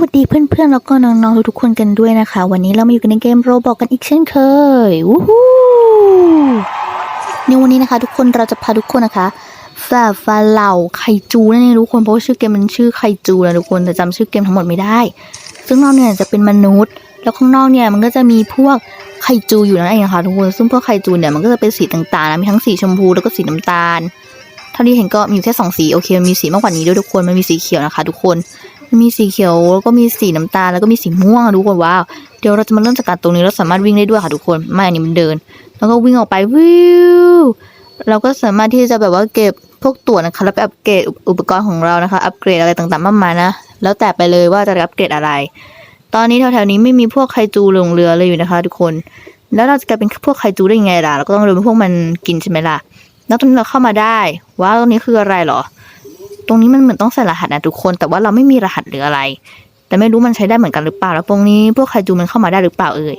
วัสดีเพื่อนๆ แล้วก็น้องๆ ทุกๆ คนกันด้วยนะคะ วันนี้เรามาอยู่กันในเกมโรบอกกันอีกเช่นเคยวู้ฮู้ในวันนี้นะคะ ทุกคนเราจะพาทุกคนนะคะฝ่าฟาเหล่าไคจูนั่นเองทุกคนเพราะว่าชื่อเกมมันชื่อไคจูนะทุกคนแต่จำชื่อเกมทั้งหมดไม่ได้ ซึ่งเราเนี่ยจะเป็นมนุษย์ แล้วข้างนอกเนี่ยมันก็จะมีพวกไคจูอยู่นั่นเองนะคะทุกคนซึ่งพวกไคจูเนี่ยมันก็จะเป็นสีต่างๆนะมีทั้งสีชมพูแล้วก็สีน้ำตาลเท่าที่เห็นก็มีแค่สองสีโอเคมันมีสีมากกว่านี้ด้วยทุกคนมันมีสีเขียวนะคะ ทุกคน มีสีเขียวแล้วก็มีสีน้ำตาลแล้วก็มีสีม่วงทุกคนว้าวเดี๋ยวเราจะมาเริ่มจากการตรงนี้เราสามารถวิ่งได้ด้วยค่ะทุกคนไม่อันนี้มันเดิน แล้วก็วิ่งออกไปวิวเราก็สามารถที่จะแบบว่าเก็บพวกตั๋วนะคะแล้วไปอัปเกรดอุปกรณ์ของเรานะคะอัปเกรดอะไรต่างๆมากมายนะแล้วแต่ไปเลยว่าจะอัปเกรดอะไร ตอนนี้แถวๆนี้ไม่มีพวกไคจูลงเรือเลยอยู่นะคะ ทุกคน แล้วเราจะกลายเป็นพวกไคจูได้ยังไงล่ะเราก็ต้องโดนพวกมันกินใช่ไหมล่ะแล้วตรงนี้เราเข้ามาได้ว้าวตรงนี้คืออะไรหรอ ตรงนี้มันเหมือนต้องใส่รหัสนะทุกคน แต่ว่าเราไม่มีรหัสหรืออะไร แต่ไม่รู้มันใช้ได้เหมือนกันหรือเปล่า แล้วตรงนี้พวกไคจูมันเข้ามาได้หรือเปล่าเอ่ย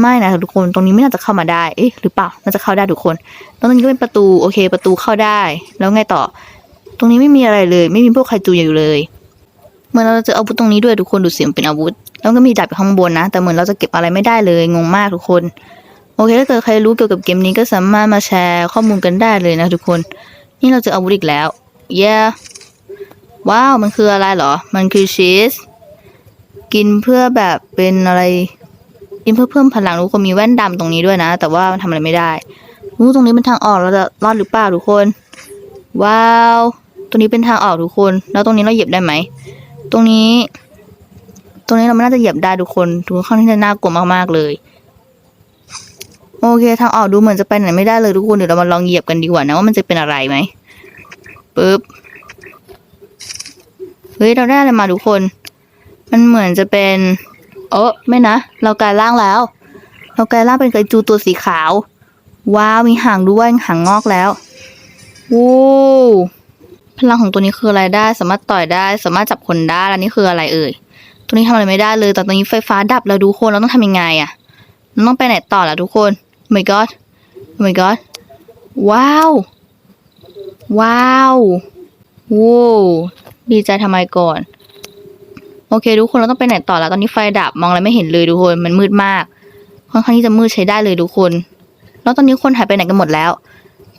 ไม่นะทุกคนตรงนี้ไม่น่าจะเข้ามาได้เอ๊ะหรือเปล่าน่าจะเข้าได้ทุกคน ตรงนี้ก็เป็นประตูโอเค ประตูเข้าได้ แล้วไงต่อ ตรงนี้ไม่มีอะไรเลย ไม่มีพวกไคจูอยู่เลยเหมือนเราจะเอาอาวุธตรงนี้ด้วยทุกคนดูเสียงเป็นอาวุธ แล้วก็มีดาบอยู่ข้างบนนะ แต่เหมือนเราจะเก็บอะไรไม่ได้เลยงงมากทุกคนโอเคถ้าเกิดใครรู้เกี่ยวกับเกมนี้ก็สามารถมาแชร์ข้อมูลกันได้เลยนะทุกคน นี่เราเจออาวุธอีกแล้ว เย้ว้าว มันคืออะไรหรอ มันคือชีส กินเพื่อแบบเป็นอะไร กินเพื่อเพิ่มพลังทุกคนมีแว่นดำตรงนี้ด้วยนะ แต่ว่ามันทำอะไรไม่ได้รู้ตรงนี้เป็นทางออกเราจะรอดหรือเปล่าทุกคน ว้าว ตรงนี้เป็นทางออกทุกคน แล้วตรงนี้เราเหยียบได้ไหม ตรงนี้ ตรงนี้เราไม่น่าจะเหยียบได้ทุกคนทุกคนที่จะน่ากลัวมากๆเลยโอเค ทางออกดูเหมือนจะไปไหนไม่ได้เลยทุกคนเดี๋ยวเรามาลองเหยียบกันดีกว่านะว่ามันจะเป็นอะไรไหม ปึ๊บ เฮ้ย เราได้อะไรมาทุกคน มันเหมือนจะเป็น เออไม่นะ เรากลายร่างแล้ว เรากลายร่างเป็นไกจูตัวสีขาว ว้าว มีหางด้วยหางงอกแล้วโว้วพลังของตัวนี้คืออะไรได้ สามารถต่อยได้ สามารถจับคนได้แล้วนี่คืออะไรเอ่ย ตัวนี้ทำอะไรไม่ได้เลย แต่ตอนนี้ไฟฟ้าดับแล้วทุกคนเราต้องทำยังไงอะเราต้องไปไหนต่อล่ะทุกคน oh my god oh my god ว้าว ว้าวโว้วดีใจทำไมก่อน โอเค ทุกคนเราต้องไปไหนต่อแล้ว ตอนนี้ไฟดับมองอะไรไม่เห็นเลยทุกคนมันมืดมากค่อนข้างที่จะมืดใช้ได้เลยทุกคน แล้วตอนนี้คนหายไปไหนกันหมดแล้ว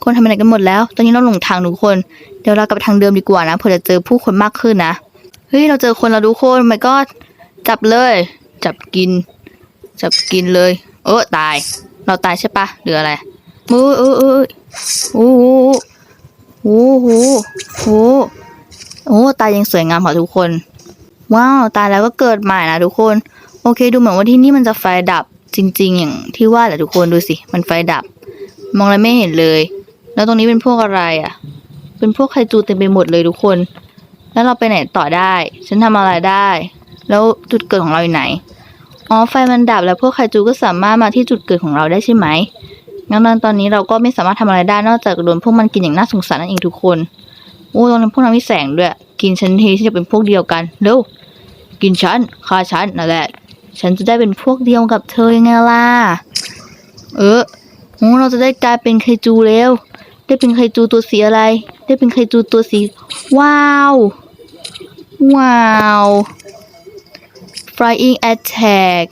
คนหายไปไหนกันหมดแล้ว ตอนนี้เราหลงทางทุกคน เดี๋ยวเรากลับไปทางเดิมดีกว่านะเผื่อจะเจอผู้คนมากขึ้นนะเฮ้ยเราเจอคนแล้วทุกคนไม่ก็จับเลย จับกิน จับกินเลย เออตาย เราตายใช่ปะหรืออะไรเออเออเออโอ้ โอ้โหโอ้โหโอ้ตายยังสวยงามค่ะทุกคน ว้าวตายแล้วก็เกิดใหม่นะทุกคน โอเค ดูเหมือนว่าที่นี่มันจะไฟดับจริง ๆ อย่างที่ว่าแหละทุกคนดูสิมันไฟดับ มองอะไรไม่เห็นเลย แล้วตรงนี้เป็นพวกอะไรอะ เป็นพวกไคจูเต็มไปหมดเลยทุกคน แล้วเราไปไหนต่อได้ ฉันทำอะไรได้ แล้วจุดเกิดของเราอยู่ไหนอ๋อไฟมันดับแล้วพวกไคจูก็สามารถมาที่จุดเกิดของเราได้ใช่ไหม งั้นตอนนี้เราก็ไม่สามารถทำอะไรได้นอกจากโดนพวกมันกินอย่างน่าสงสารนั่นเองทุกคนโอ้ตรงนั้นพวกนั้นมีแสงด้วย กินฉันทีฉันจะเป็นพวกเดียวกันเร็วกินฉันฆ่าฉันนั่นแหละ ฉันจะได้เป็นพวกเดียวกับเธอยังไงล่ะเออโอ้เราจะได้กลายเป็นไคจูแล้วได้เป็นไคจูตัวสีอะไร ได้เป็นไคจูตัวสี ว้าว ว้าว flying attack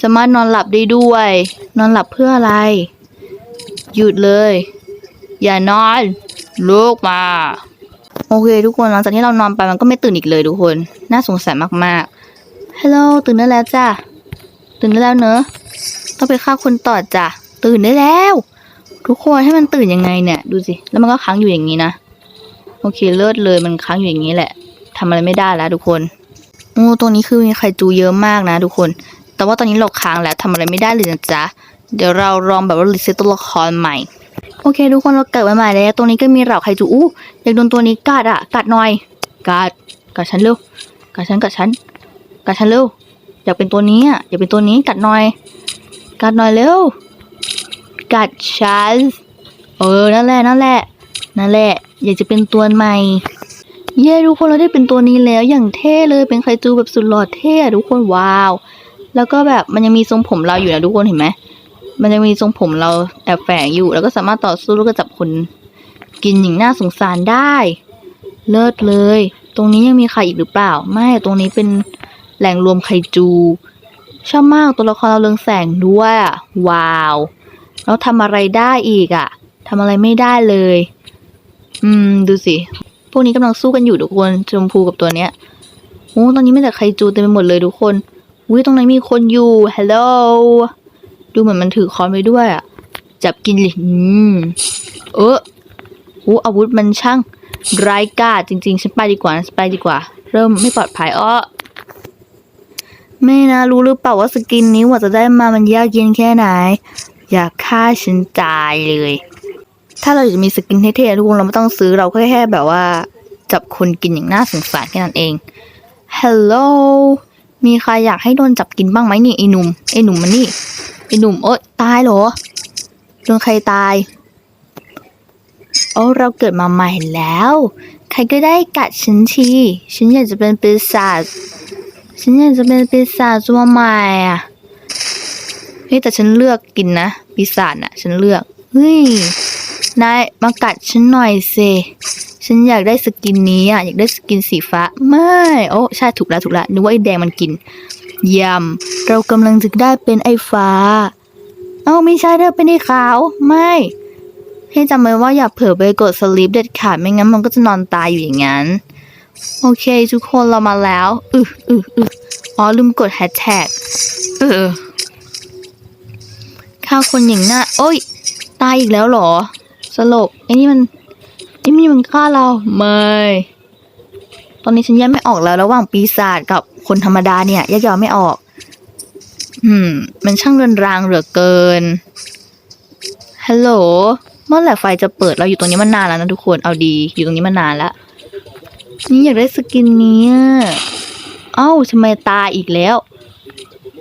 สามารถนอนหลับได้ด้วย นอนหลับเพื่ออะไร หยุดเลย อย่านอนลุกมา โอเค ทุกคนหลังจากที่เรานอนไปมันก็ไม่ตื่นอีกเลยทุกคน น่าสงสารมากๆฮัลโหลตื่นได้แล้วจ้ะตื่นได้แล้วเนอะต้องไปฆ่าคนต่อจ้ะตื่นได้แล้ว ทุกคนให้มันตื่นยังไงเนี่ย ดูสิแล้วมันก็ค้างอยู่อย่างนี้นะโอเคเลิศเลยมันค้างอยู่อย่างนี้แหละทำอะไรไม่ได้แล้วทุกคนโอ้ตรงนี้คือมีไข่จูเยอะมากนะ ทุกคน แต่ว่าตอนนี้เราค้างแล้วทำอะไรไม่ได้เลยนะจ๊ะ เดี๋ยวเราลองแบบว่ารีเซ็ตตัวละครใหม่ โอเค ทุกคนเราเกิดมาใหม่แล้วตรงนี้ก็มีเหล่าไข่จูอู้อยากโดนตัวนี้กัดอะกัดหน่อยกัดกัดฉันเร็วกัดฉันกัดฉันกัดฉันเร็วอยากเป็นตัวนี้อะอยากเป็นตัวนี้กัดหน่อย กัดหน่อยเร็วกัดฉันเออนั่นแหละนั่นแหละนั่นแหละ อยากจะเป็นตัวใหม่เย้ทุกคนเราได้เป็นตัวนี้แล้วอย่างเท่เลยเป็นไคจูแบบสุดหล่อเท่ทุกคนว้าว แล้วก็แบบมันยังมีทรงผมเราอยู่นะทุกคนเห็นไหม มันยังมีทรงผมเราแอบแฝงอยู่ แล้วก็สามารถต่อสู้แล้วก็จับคนกินอย่างน่าสงสารได้ เลิศเลย ตรงนี้ยังมีใครอีกหรือเปล่า ไม่ตรงนี้เป็นแหล่งรวมไคจู ชอบมากตัวละครเราเรืองแสงด้วยว้าวแล้วทำอะไรได้อีกอะทำอะไรไม่ได้เลย อืม ดูสิ พวกนี้กำลังสู้กันอยู่ทุกคนชมพูกับตัวเนี้ยโอ้ตอนนี้ไม่แต่ไคจูเต็มไปหมดเลยทุกคนอุ้ยตรงนั้นมีคนอยู่ฮัลโหล ดูเหมือนมันถือค้อนไว้ด้วยอะ จับกินเลยอืมเออโอ้อาวุธมันช่างร้ายกาจจริงๆ ฉันไปดีกว่าฉันไปดีกว่า เริ่มไม่ปลอดภัยอ้อแม่นะรู้หรือเปล่าว่าสกินนี้ว่าจะได้มามันยากเย็นแค่ไหน อยากฆ่าฉันตายเลย ถ้าเราจะมีสกินเท่ๆทุกคนเราไม่ต้องซื้อเราก็แค่แบบว่า จับคนกินอย่างน่าสงสารแค่นั้นเองฮัลโหลมีใครอยากให้โดนจับกินบ้างไหมนี่ไอ้หนุ่มไอ้หนุ่มมันนี่ ไอหนุ่มโอ๊ยตายเหรอโดนใครตายโอ้เราเกิดมาใหม่แล้ว ใครก็ได้กัดฉันที ฉันอยากจะเป็นปีศาจ ฉันอยากจะเป็นปีศาจตัวใหม่อะเฮ้ยแต่ฉันเลือกกินนะ ปีศาจน่ะ ฉันเลือก เฮ้ย นายมากัดฉันหน่อยสิฉันอยากได้สกินนี้อะ อยากได้สกินสีฟ้า ไม่ โอ้ใช่ถูกแล้วถูกแล้วนึกว่าไอ้แดงมันกิน เยี่ยม เรากำลังจะได้เป็นไอ้ฟ้า เอ้าไม่ใช่เธอเป็นไอ้ขาว ไม่ ให้จำไว้ว่าอย่าเผลอไปกดสลิปเด็ดขาดไม่งั้นมันก็จะนอนตายอยู่อย่างนั้น โอเค ทุกคนเรามาแล้วอึอึอึออ๋อลืมกดแฮชแท็กเออข้าวคนอย่างหน้า โอ้ย ตายอีกแล้วหรอ สลบไอ้นี่มันไอ้นี่มันฆ่าเรา ไม่ ตอนนี้ฉันแยกไม่ออกแล้วระหว่างปีศาจกับ คนธรรมดาเนี่ยแยกย้อไม่ออก อืม มันช่างเรือนรางเหลือเกิน ฮัลโหล เมื่อไหร่ไฟจะเปิดเราอยู่ตรงนี้มานานแล้วนะทุกคน เอาดี อยู่ตรงนี้มานานแล้ว นี่อยากได้สกินนี้อะเอ้าทำไมตายอีกแล้ว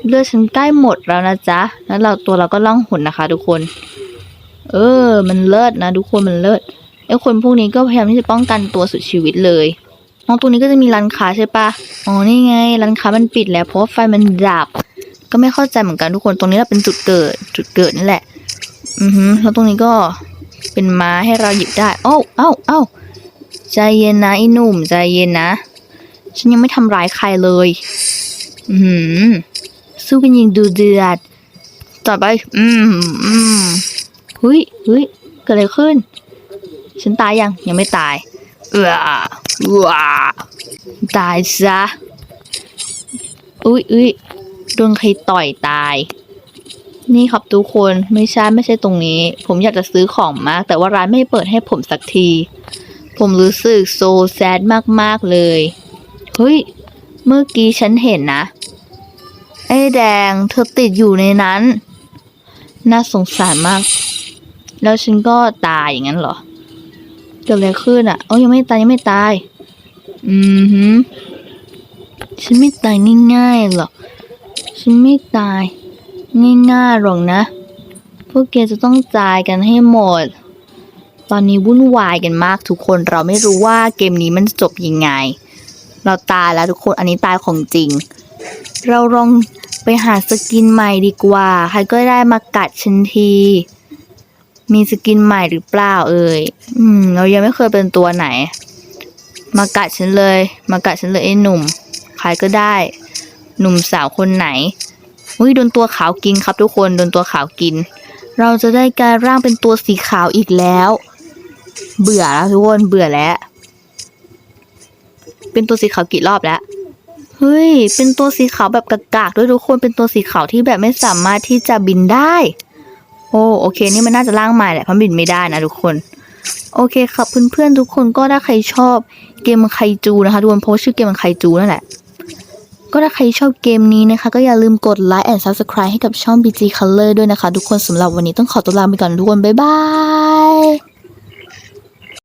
เลือดฉันใกล้หมดแล้วนะจ๊ะ แล้วเราตัวเราก็ล่องหนนะคะ ทุกคน เออ มันเลิศนะทุกคน มันเลิศไอ้คนพวกนี้ก็พยายามที่จะป้องกันตัวสุดชีวิตเลย มองตรงนี้ก็จะมีร้านค้าใช่ปะอ๋อนี่ไงร้านค้ามันปิดแล้วเพราะไฟมันดับ ก็ไม่เข้าใจเหมือนกันทุกคนตรงนี้แหละเป็นจุดเกิด จุดเกิดนั่แหละ อือฮึแล้วตรงนี้ก็เป็นม้าให้เราหยิบได้เอ้าเอ้าเอ้าใจเย็นนะไอ้หนุ่มใจเย็นนะฉันยังไม่ทำร้ายใครเลย อือหือสู้กันยิงดูเดือด ต่อไป อืมอืมเฮ้ยเฮ้ยเกิดอะไรขึ้น ฉันตายยังยังไม่ตาย เออ เอือตายซะ อุ้ยอุ้ยโดนใครต่อยตาย นี่ครับทุกคนไม่ใช่ไม่ใช่ตรงนี้ ผมอยากจะซื้อของมาก แต่ว่าร้านไม่เปิดให้ผมสักที ผมรู้สึกโซแซดมากๆเลย เฮ้ย เมื่อกี้ฉันเห็นนะ ไอ้แดงเธอติดอยู่ในนั้น น่าสงสารมาก แล้วฉันก็ตายอย่างนั้นเหรอ เกิดอะไรขึ้นอะเอ้ยังไม่ตายยังไม่ตาย อืมฮึฉันไม่ตายง่ายๆหรอก ฉันไม่ตายง่ายๆหรอกนะ พวกแกจะต้องตายกันให้หมด ตอนนี้วุ่นวายกันมากทุกคน เราไม่รู้ว่าเกมนี้มันจบยังไง เราตายแล้วทุกคน อันนี้ตายของจริง เราลองไปหาสกินใหม่ดีกว่า ใครก็ได้มากัดฉันที มีสกินใหม่หรือเปล่าเอ่ย อืม เรายังไม่เคยเป็นตัวไหน มากัดฉันเลย มากัดฉันเลยไอ้หนุ่ม ใครก็ได้ หนุ่มสาวคนไหน อุ้ยโดนตัวขาวกินครับทุกคน โดนตัวขาวกิน เราจะได้กลายร่างเป็นตัวสีขาวอีกแล้ว เบื่อแล้วทุกคน เบื่อแล้ว เป็นตัวสีขาวกี่รอบแล้ว เฮ้ย เป็นตัวสีขาวแบบกากๆด้วยทุกคน เป็นตัวสีขาวที่แบบไม่สามารถที่จะบินได้ โอ้โอเค นี่มันน่าจะร่างใหม่แหละเพราะบินไม่ได้นะทุกคน โอเคครับเพื่อนๆทุกคนก็ถ้าใครชอบเกมไคจูนะคะทุกคนเพราะชื่อเกมมันไคจูนั่นแหละก็ถ้าใครชอบเกมนี้นะคะ ก็อย่าลืมกดไลค์ and subscribe ให้กับช่อง BG Color ด้วยนะคะ ทุกคนสำหรับวันนี้ต้องขอตัวลาไปก่อนทุกคน บ๊ายบาย